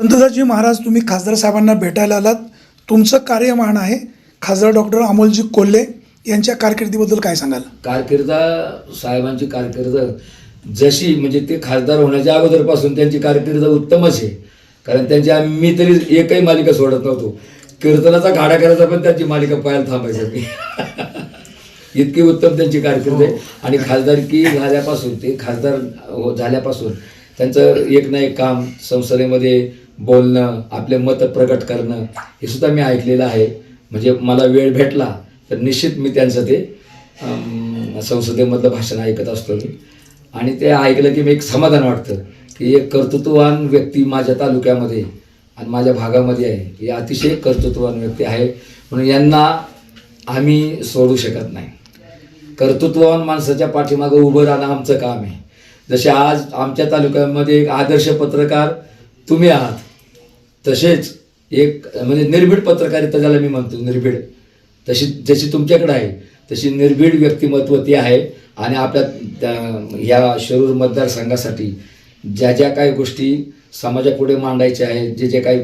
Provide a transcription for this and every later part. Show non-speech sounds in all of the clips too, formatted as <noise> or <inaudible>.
पंतदाजी महाराज तुम्ही खासदार साहेबांना भेटायला आलात. तुमचं कार्यमान आहे. खासदार डॉक्टर अमोलजी कोल्हे यांच्या कारकिर्दीबद्दल काय सांगाल? कारकिर्द साहेबांची कारकीर्द जशी म्हणजे ते खासदार होण्याच्या अगोदरपासून त्यांची कारकीर्द उत्तमच आहे. कारण त्यांची आम्ही मी तरी एकही मालिका सोडत नव्हतो. कीर्तनाचा गाडा करायचा पण त्यांची मालिका पाहायला थांबायचं मी. <laughs> इतकी उत्तम त्यांची कारकीर्द आहे. आणि खासदारकी झाल्यापासून ते खासदार हो- झाल्यापासून त्यांचं एक ना एक काम संसदेमध्ये बोलणं आपले मत प्रकट करणं हे सुद्धा मी ऐकलेलं आहे. म्हणजे मला वेळ भेटला तर निश्चित मी त्यांचं ते संसदेमधलं भाषण ऐकत असतो मी. आणि ते ऐकलं की मी एक समाधान वाटतं की एक कर्तृत्ववान व्यक्ती माझ्या तालुक्यामध्ये आणि माझ्या भागामध्ये आहे. ही अतिशय कर्तृत्ववान व्यक्ती आहे म्हणून यांना आम्ही सोडू शकत नाही. कर्तृत्ववान माणसाच्या पाठीमागं उभं राहणं आमचं काम आहे. जसे आज आमच्या तालुक्यामध्ये एक आदर्श पत्रकार तुम्ही आहात तसेच एक म्हणजे निर्भीड पत्रकारिता ज्याला मी म्हणतो निर्भीड. तशी जशी तुमच्याकडे आहे तशी निर्भीड व्यक्तिमत्व ती आहे. आणि आपल्या त्या- ह्या शिरूर मतदारसंघासाठी ज्या ज्या काही गोष्टी समाजापुढे मांडायच्या आहेत जे जे काही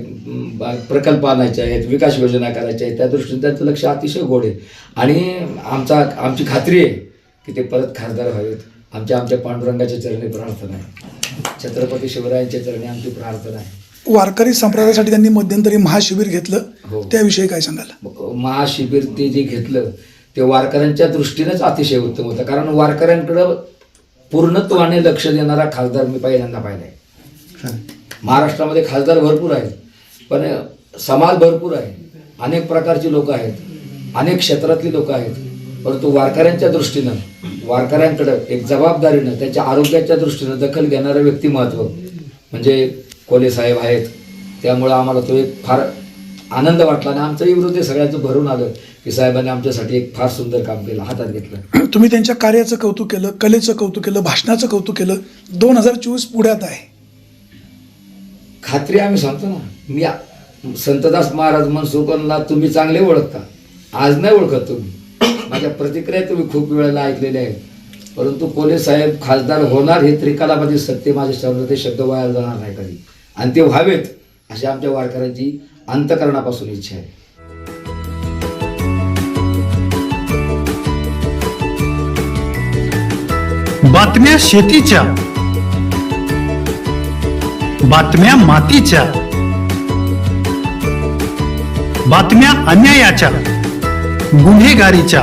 बा- प्रकल्प आणायचे आहेत विकास योजना करायच्या आहेत त्या दृष्टीने त्यांचं लक्ष अतिशय गोड आहे. आणि आमचा आमची खात्री आहे की ते परत खासदार व्हावेत. आमच्या आमच्या पांडुरंगाच्या चरणी प्रार्थना आहे. छत्रपती शिवरायांच्या चरणी आमची प्रार्थना आहे. वारकरी संप्रदायासाठी त्यांनी मध्यंतरी महाशिबिर घेतलं. हो. त्याविषयी काय सांगाल? महाशिबिर ते जे घेतलं ते वारकऱ्यांच्या दृष्टीनेच अतिशय उत्तम होतं. कारण वारकऱ्यांकडं पूर्णत्वाने लक्ष देणारा खासदार मी पहिल्यांदा पाहिलाय. महाराष्ट्रामध्ये खासदार भरपूर आहेत पण समाज भरपूर आहे. अनेक प्रकारची लोक आहेत अनेक क्षेत्रातली लोक आहेत. परंतु वारकऱ्यांच्या दृष्टीनं वारकऱ्यांकडं एक जबाबदारीनं त्यांच्या आरोग्याच्या दृष्टीनं दखल घेणारं व्यक्तिमत्व म्हणजे कोले साहेब आहेत. त्यामुळं आम्हाला तो एक फार आनंद वाटला आणि आमचंही हृदय सगळ्यांचं भरून आलं की साहेबांनी आमच्यासाठी एक फार सुंदर काम केलं हातात घेतलं. <clears throat> तुम्ही त्यांच्या कार्याचं कौतुक केलं कलेचं कौतुक केलं भाषणाचं कौतुक केलं. दोन हजार चोवीस पुढ्यात आहे. खात्री आम्ही सांगतो ना मी संतदास महाराज मनसुखांना तुम्ही चांगले ओळखता. आज नाही ओळखत तुम्ही. माझ्या प्रतिक्रिया तुम्ही खूप वेळेला ऐकलेल्या आहेत. परंतु कोले साहेब खासदार होणार हे त्रिकालामध्ये सत्य माझ्या शब्द ते शब्द वाया जाणार नाही कधी. आणि ते व्हावेत अशी आमच्या वारकऱ्यांची अंतकरणापासून इच्छा आहे. बातम्या शेतीच्या बातम्या मातीच्या बातम्या अन्यायाच्या गुन्हेगारीच्या.